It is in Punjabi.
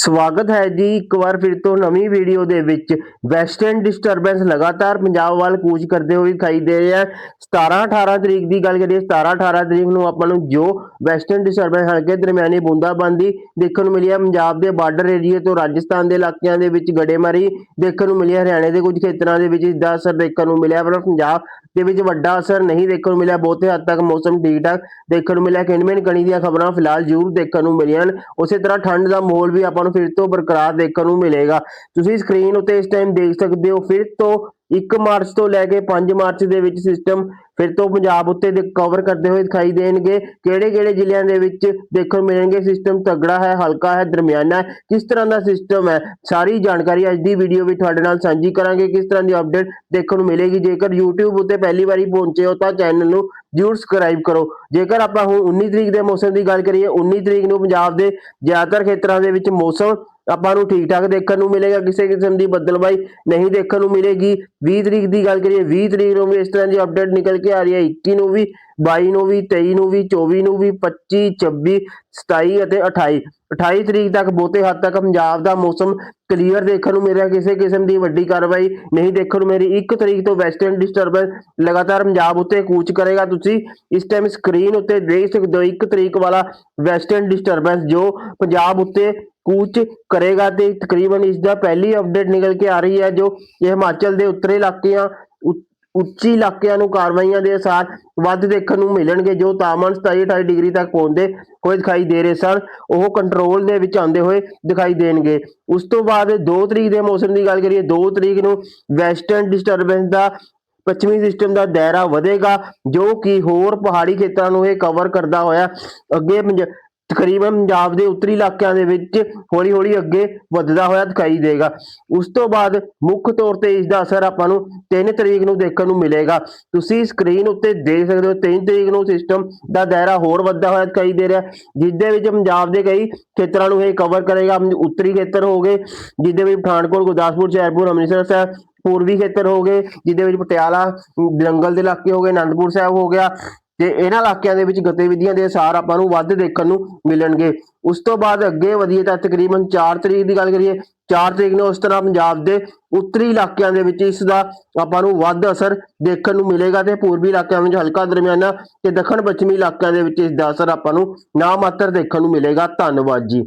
ਸਵਾਗਤ ਹੈ ਜੀ ਇੱਕ ਵਾਰ ਫਿਰ ਤੋਂ ਨਵੀਂ ਵੀਡੀਓ ਦੇ ਵਿੱਚ। ਵੈਸਟਰਨ ਡਿਸਟਰਬੈਂਸ ਲਗਾਤਾਰ ਪੰਜਾਬ ਵੱਲ ਕੂਚ ਕਰਦੇ ਹੋਏ ਦਿਖਾਈ ਦੇ ਰਿਹਾ 17 18 ਤਰੀਕ ਦੀ ਗੱਲ ਕਰੀਏ 17 18 ਤਰੀਕ ਨੂੰ ਆਪਾਂ ਨੂੰ ਜੋ ਵੈਸਟਰਨ ਡਿਸਟਰਬੈਂਸ ਹਲਕੇ ਦਰਮਿਆਨੀ ਬੂੰਦਾਬਾਂਦੀ ਦੇਖਣ ਨੂੰ ਮਿਲੀ ਹੈ। ਪੰਜਾਬ ਦੇ ਬਾਰਡਰ ਏਰੀਏ ਤੋਂ ਰਾਜਸਥਾਨ ਦੇ ਇਲਾਕਿਆਂ ਦੇ ਵਿੱਚ ਗੜੇਮਾਰੀ ਦੇਖਣ ਨੂੰ ਮਿਲੀ ਹੈ। ਹਰਿਆਣੇ ਦੇ ਕੁਝ ਖੇਤਰਾਂ ਦੇ ਵਿੱਚ ਇਸਦਾ ਅਸਰ ਦੇਖਣ ਨੂੰ ਮਿਲਿਆ। ਪਰ ਪੰਜਾਬ ਦੇ ਵਿੱਚ ਵੱਡਾ ਅਸਰ ਨਹੀਂ ਦੇਖਣ ਨੂੰ ਮਿਲਿਆ। ਬਹੁਤੇ ਹੱਦ ਤੱਕ ਮੌਸਮ ਠੀਕ ਠਾਕ ਦੇਖਣ ਨੂੰ ਮਿਲਿਆ। ਕਿਣਮਿਣ ਕਣੀ ਦੀਆਂ ਖਬਰਾਂ ਫਿਲਹਾਲ ਜ਼ਰੂਰ ਦੇਖਣ ਨੂੰ ਮਿਲੀਆਂ ਉਸੇ ਤਰ੍ਹਾਂ ਠੰਡ ਦਾ ਮਾਹੌਲ ਵੀ ਆਪਾਂ ਨੂੰ ਫਿਰ ਤੋਂ ਬਰਕਰਾਰ ਦੇਖਣ ਨੂੰ ਮਿਲੇਗਾ। ਤੁਸੀਂ ਸਕਰੀਨ ਉੱਤੇ ਇਸ ਟਾਈਮ ਦੇਖ ਸਕਦੇ ਹੋ, ਫਿਰ ਤੋਂ 1 ਮਾਰਚ ਤੋਂ ਲੈ ਕੇ 5 ਮਾਰਚ ਦੇ ਵਿੱਚ ਸਿਸਟਮ ਫਿਰ ਤੋਂ ਪੰਜਾਬ ਉੱਤੇ ਦੇ ਕਵਰ ਕਰਦੇ ਹੋਏ ਦਿਖਾਈ ਦੇਣਗੇ। ਕਿਹੜੇ ਕਿਹੜੇ ਜ਼ਿਲ੍ਹਿਆਂ ਦੇ ਵਿੱਚ ਦੇਖਣ ਨੂੰ ਮਿਲਣਗੇ? ਸਿਸਟਮ ਤਗੜਾ ਹੈ, ਹਲਕਾ ਹੈ, ਦਰਮਿਆਨਾ ਹੈ। ਕਿਸ ਤਰ੍ਹਾਂ ਦਾ ਸਿਸਟਮ ਹੈ? ਸਾਰੀ ਜਾਣਕਾਰੀ ਅੱਜ ਦੀ ਵੀਡੀਓ ਵਿੱਚ ਤੁਹਾਡੇ ਨਾਲ ਸਾਂਝੀ ਕਰਾਂਗੇ। ਕਿਸ ਤਰ੍ਹਾਂ ਦੀ ਅਪਡੇਟ ਦੇਖਣ ਨੂੰ ਮਿਲੇਗੀ? ਜੇਕਰ YouTube ਉੱਤੇ ਪਹਿਲੀ ਵਾਰੀ ਪਹੁੰਚੇ ਹੋ ਤਾਂ ਚੈਨਲ ਨੂੰ ਜਰੂਰ ਸਬਸਕ੍ਰਾਈਬ ਕਰੋ। ਜੇਕਰ ਆਪਾਂ ਹੁਣ 19 ਤਰੀਕ ਦੇ ਮੌਸਮ ਦੀ ਗੱਲ ਕਰੀਏ 19 ਤਰੀਕ ਨੂੰ ਪੰਜਾਬ ਦੇ ਜ਼ਿਆਦਾਤਰ ਖੇਤਰਾਂ ਦੇ ਵਿੱਚ ਮੌਸਮ ਆਪਾਂ ਨੂੰ ਠੀਕ ਠਾਕ ਦੇਖਣ ਨੂੰ ਮਿਲੇਗਾ, ਕਿਸੇ ਕਿਸਮ ਦੀ ਬਦਲਵਾਈ ਨਹੀਂ ਦੇਖਣ ਨੂੰ ਮਿਲੇਗੀ। 20 ਤਰੀਕ ਦੀ ਗੱਲ ਕਰੀਏ 20 ਤਰੀਕ ਨੂੰ ਵੀ ਇਸ ਤਰ੍ਹਾਂ ਦੀ ਅਪਡੇਟ ਨਿਕਲ ਕੇ ਆ ਰਹੀ ਹੈ 21 ਨੂੰ ਵੀ 22 ਨੂੰ ਵੀ 23 ਨੂੰ ਵੀ 24 ਨੂੰ ਵੀ 25 26 27 ਅਤੇ 28 28 ਤਰੀਕ ਤੱਕ ਬਹੁਤੇ ਹੱਦ ਤੱਕ ਪੰਜਾਬ ਦਾ ਮੌਸਮ ਕਲੀਅਰ ਦੇਖਣ ਨੂੰ ਮਿਲ ਕਿਸੇ ਕਿਸਮ ਦੀ ਵੱਡੀ ਕਾਰਵਾਈ ਨਹੀਂ ਦੇਖਣ ਨੂੰ ਮੇਰੀ 1 ਤਰੀਕ ਤੋਂ ਵੈਸਟਰਨ ਡਿਸਟਰਬੈਂਸ ਲਗਾਤਾਰ ਪੰਜਾਬ ਉੱਤੇ ਕੂਚ ਕਰੇਗਾ। ਤੁਸੀਂ ਇਸ ਟਾਈਮ ਸਕਰੀਨ ਉੱਤੇ ਦੇਖ ਸਕਦੇ ਹੋ 1 ਤਰੀਕ ਵਾਲਾ ਵੈਸਟਰਨ ਡਿਸਟਰਬੈਂਸ ਜੋ ਪੰਜਾਬ ਉੱਤੇ ਕੂਚ ਕਰੇਗਾ ਤੇ ਤਕਰੀਬਨ ਇਸ ਦਾ ਪਹਿਲੀ ਅਪਡੇਟ ਨਿਕਲ ਕੇ ਆ ਰਹੀ ਹੈ, ਜੋ ਇਹ ਹਿਮਾਚਲ ਦੇ ਉੱਤਰੀ ਇਲਾਕਿਆਂ ਉੱਚੀ ਇਲਾਕਿਆਂ ਨੂੰ ਕਾਰਵਾਈਆਂ ਦੇ ਅਸਾਰ ਵੱਧ ਦੇਖਣ ਨੂੰ ਮਿਲਣਗੇ, ਜੋ ਤਾਪਮਾਨ 27 28 ਡਿਗਰੀ ਤੱਕ ਪਹੁੰਚਦੇ ਹੋਏ ਦਿਖਾਈ ਦੇ ਰਹੇ ਸਨ। ਉਹ ਕੰਟਰੋਲ ਦੇ ਵਿੱਚ ਆਉਂਦੇ ਹੋਏ ਦਿਖਾਈ ਦੇਣਗੇ। ਉਸ ਤੋਂ ਬਾਅਦ 2 ਤਰੀਕ ਦੇ ਮੌਸਮ ਦੀ ਗੱਲ ਕਰੀਏ 2 ਤਰੀਕ ਨੂੰ ਵੈਸਟਰਨ ਡਿਸਟਰਬੈਂਸ ਦਾ, ਪੱਛਮੀ ਸਿਸਟਮ ਦਾ ਦਾਇਰਾ ਵਧੇਗਾ, ਜੋ ਕਿ ਹੋਰ ਪਹਾੜੀ ਖੇਤਰਾਂ ਨੂੰ ਇਹ ਕਵਰ ਕਰਦਾ ਹੋਇਆ। ਅੱਗੇ ਪੰਜ- ਤਕਰੀਬਨ ਪੰਜਾਬ ਦੇ ਉੱਤਰੀ ਇਲਾਕਿਆਂ ਦੇ ਵਿੱਚ ਹੌਲੀ ਹੌਲੀ ਅੱਗੇ ਵੱਧਦਾ ਹੋਇਆ ਦਿਖਾਈ ਦੇਗਾ। ਉਸ ਤੋਂ ਬਾਅਦ ਮੁੱਖ ਤੌਰ ਤੇ ਇਸ ਦਾ ਅਸਰ ਆਪਾਂ ਨੂੰ 3 ਤਰੀਕ ਨੂੰ ਦੇਖਣ ਨੂੰ ਮਿਲੇਗਾ। ਤੁਸੀਂ ਸਕਰੀਨ ਉੱਤੇ ਦੇਖ ਸਕਦੇ ਹੋ 3 ਤਰੀਕ ਨੂੰ ਸਿਸਟਮ ਦਾ ਦਾਇਰਾ ਹੋਰ ਵੱਧਦਾ ਹੋਇਆ ਦਿਖਾਈ ਦੇ ਰਿਹਾ ਜਿਸ ਦੇ ਵਿੱਚ ਪੰਜਾਬ ਦੇ ਕਈ ਖੇਤਰਾਂ ਨੂੰ ਇਹ ਕਵਰ ਕਰੇਗਾ। ਉੱਤਰੀ ਖੇਤਰ ਹੋ ਗਏ ਜਿਹਦੇ ਵਿੱਚ ਪਠਾਨਕੋਟ, ਗੁਰਦਾਸਪੁਰ ਸ਼ਹਿਰਪੁਰ ਅੰਮ੍ਰਿਤਸਰ ਸਾਹਿਬ, ਪੂਰਬੀ ਖੇਤਰ ਹੋ ਗਏ ਜਿਹਦੇ ਵਿੱਚ ਪਟਿਆਲਾ ਜੰਗਲ ਦੇ ਇਲਾਕੇ ਹੋ ਗਏ, ਅਨੰਦਪੁਰ ਸਾਹਿਬ ਹੋ ਗਿਆ। ਤੇ ਇਹਨਾਂ ਇਲਾਕਿਆਂ ਦੇ ਵਿੱਚ ਗਤੀਵਿਧੀਆਂ ਦੇ ਅਸਾਰ ਆਪਾਂ ਨੂੰ ਵੱਧ ਦੇਖਣ ਨੂੰ ਮਿਲਣਗੇ। ਉਸ ਤੋਂ ਬਾਅਦ ਅੱਗੇ ਵਧੀਏ ਤਾਂ ਤਕਰੀਬਨ 4 ਤਰੀਕ ਦੀ ਗੱਲ ਕਰੀਏ 4 ਤਰੀਕ ਨੂੰ ਉਸ ਤਰ੍ਹਾਂ ਪੰਜਾਬ ਦੇ ਉੱਤਰੀ ਇਲਾਕਿਆਂ ਦੇ ਵਿੱਚ ਇਸ ਦਾ ਆਪਾਂ ਨੂੰ ਵੱਧ ਅਸਰ ਦੇਖਣ ਨੂੰ ਮਿਲੇਗਾ ਤੇ ਪੂਰਬੀ ਇਲਾਕਿਆਂ ਵਿੱਚ ਹਲਕਾ ਦਰਮਿਆਨਾ ਤੇ ਦੱਖਣ ਪੱਛਮੀ ਇਲਾਕਿਆਂ ਦੇ ਵਿੱਚ ਇਸ ਦਾ ਅਸਰ ਆਪਾਂ ਨੂੰ ਨਾ ਮਾਤਰ ਦੇਖਣ ਨੂੰ ਮਿਲੇਗਾ। ਧੰਨਵਾਦ ਜੀ।